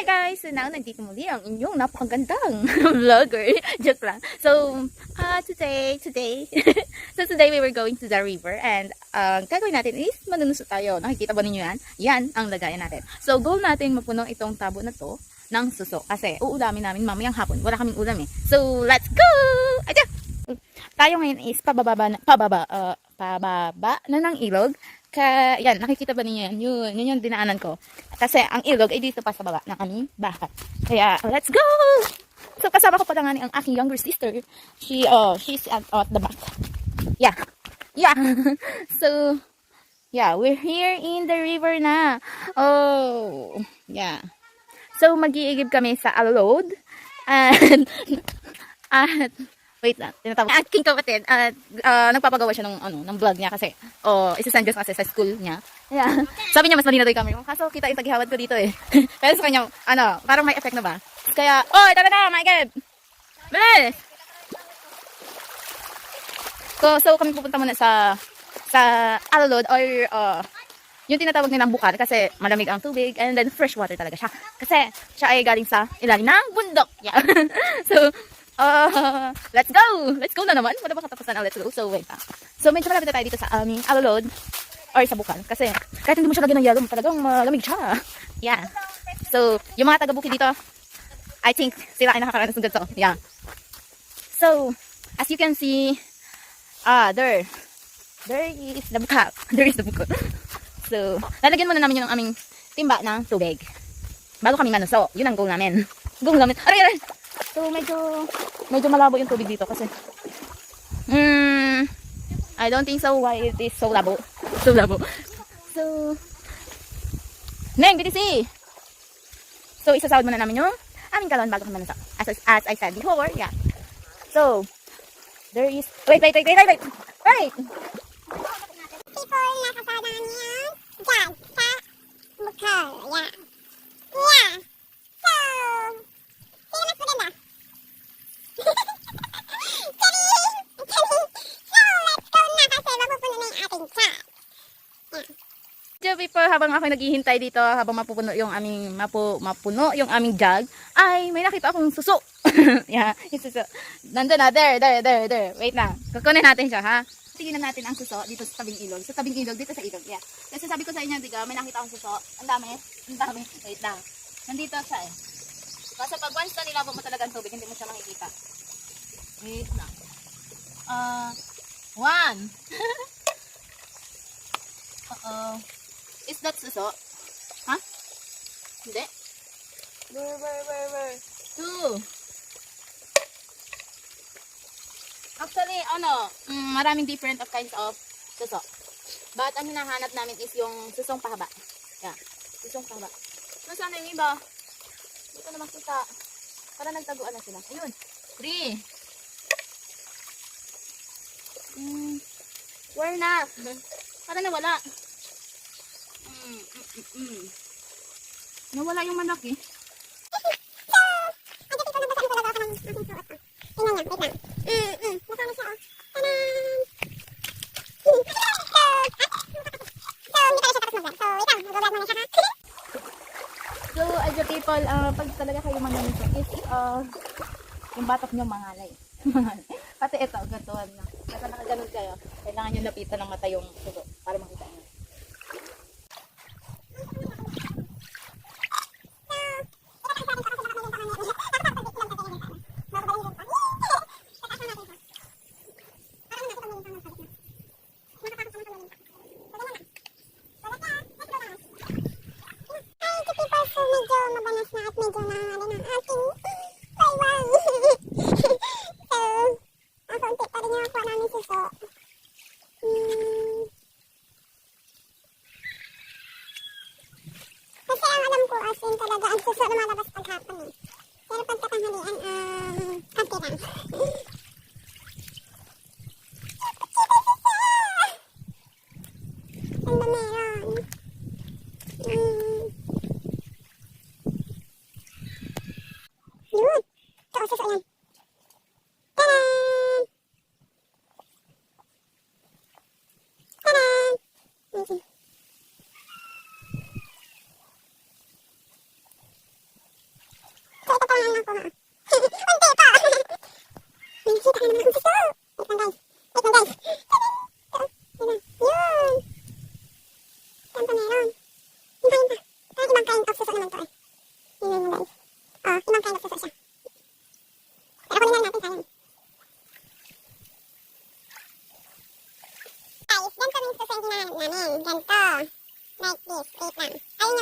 Hi guys! So now, nandito muli ang inyong napakagandang vlogger. Joke lang. So, uh, today, today, so today we were going to the river and ang gagawin natin is manunusot tayo. Nakikita ba ninyo yan? Yan ang lagayan natin. So, goal natin mapuno itong tabo na to ng suso. Kasi uulamin namin mamayang hapon. Wala kaming ulam eh. So, let's go! Aja! Tayo ngayon is pababa na, pababa, uh, pababa na ng ilog. Ka, yan, nakikita ba ninyo yan? Yun, yun yung dinaanan ko. Kasi ang ilog ay dito pa sa baba ng aming bahay. Kaya, let's go! So, kasama ko pala nga ni ang aking younger sister. She, uh, she's at, at the back. Yeah. Yeah. so, yeah, we're here in the river na. Oh, yeah. So, mag-iigib kami sa alod. And, at, wait lang, tinatawag. Aking kapatid, at uh, nagpapagawa siya ng, ano, ng vlog niya kasi, oh, isasend ko kasi sa school niya. Yeah. Sabi niya, mas malinaw daw yung camera. Kaso, kita yung taghihawad ko dito eh. Pero sa kanya, ano, parang may effect na ba? Kaya, oh, tara na, my God! Bilis! So, so kami pupunta muna sa sa Alolod or uh, yung tinatawag nilang bukan kasi malamig ang tubig and then fresh water talaga siya. Kasi siya ay galing sa ilalim ng bundok. Yeah. so, uh, let's go! Let's go na naman. Wala ba katapusan ang let's go? So, wait ah. So, medyo malapit na tayo dito sa aming Alolod or sa bukan. Kasi kahit hindi mo siya lagyan ng yellow, talagang malamig siya. Yeah. So, yung mga taga-bukid dito, I think sila ay nakakaranas ng ganito. Yeah. So, as you can see, ah, there. There is the buka. There is the buka. So, lalagyan muna namin yung aming timba ng tubig. Bago kami manuso. Yun ang goal namin. Goal namin. Aray, aray! So, medyo, medyo malabo yung tubig dito kasi, hmm, I don't think so why it is so labo. So labo. So, Neng, BTC! So, isasawad muna namin yung aming galon bago kami manuso. As, as I said before, yeah. So, there is, wait, wait, wait, wait, wait, wait! Wait! people na kasama niya dyan sa Bukal. Yeah. Yeah. So, sino mas maganda? Kami! Kami! So, let's go na kasi mapupuno na yung ating chat. Before habang ako naghihintay dito, habang mapupuno yung aming, mapu, mapuno yung aming jug, ay, may nakita akong suso. yeah, yung suso. Nandun na, there, there, there, there. Wait lang. Kukunin natin siya, ha? Tingnan natin ang suso dito sa tabing ilog. Sa tabing ilog, dito sa ilog, yeah. Kasi sabi ko sa inyo, diga, may nakita akong suso. Ang dami, ang dami. Wait lang. Nandito siya eh. Kasi pag once na nilabog mo talaga ang tubig, hindi mo siya makikita. Wait lang. Uh, one. Uh-oh. Is that suso? Ha? Hindi. Where, where, where, where? Two. Actually, ano, mm, maraming different of kinds of suso. But ang hinahanap namin is yung susong pahaba. Yeah. Susong pahaba. Nasaan na yung iba? Hindi ko na makita. Para nagtaguan na sila. Ayun. Three. Mm, where na? Para nawala. Mm, mm. Nawala yung malaki. Hmm. So, as a people, uh, pag talaga kayo manganito is, uh, yung batok nyo mangalay. Pati ito, gantuan na. Kasi nakaganon kayo, kailangan nyo lapitan ng mata yung sugo para makita nyo.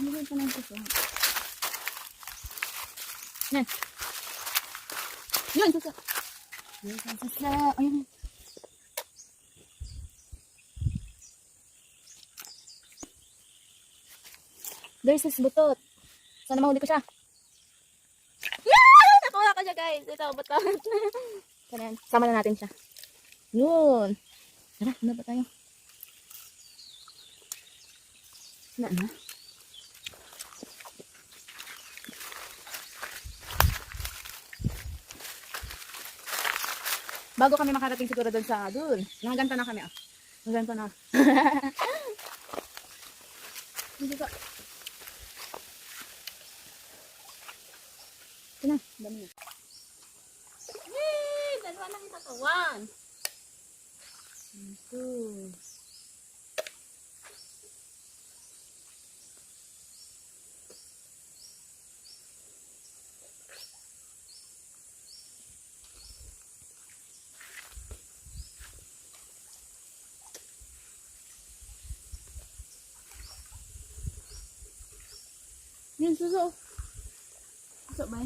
Ba ito ng suso? Yan. Yun, suso. Yun, suso. Ayun. There's this butot. Sana mahuli ko siya. Yeah! Nakuha ko siya, guys. Ito, butot. Sana yan. Sama na natin siya. Yun. Tara, ano ba tayo? Wala na. Bago kami makarating siguro doon sa doon. Nangaganta na kami ah. Nangaganta na. Hindi ka. Ito na, dami na. Yay! Dalawa lang yung katawan. Ito. Yun, suso. Suso ba.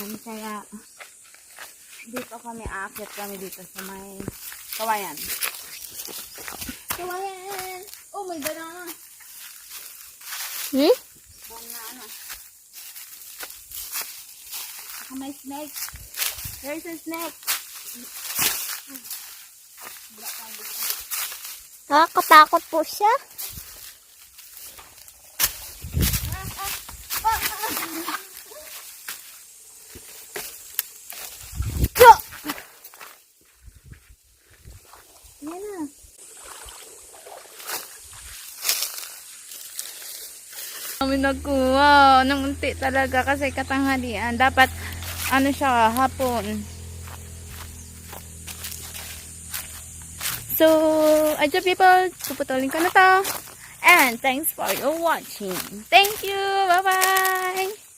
Ang Kaya, dito kami aakyat kami dito sa may kawayan. Kawayan! Oh my banana! Hmm? Banana. Saka may snake. There's a snake. Nakakatakot po siya. Kami nagkuha ng unti talaga kasi katanghalian. Dapat, ano siya, hapon. So, adyo people, puputulin ko na to. And thanks for your watching. Thank you. Bye-bye.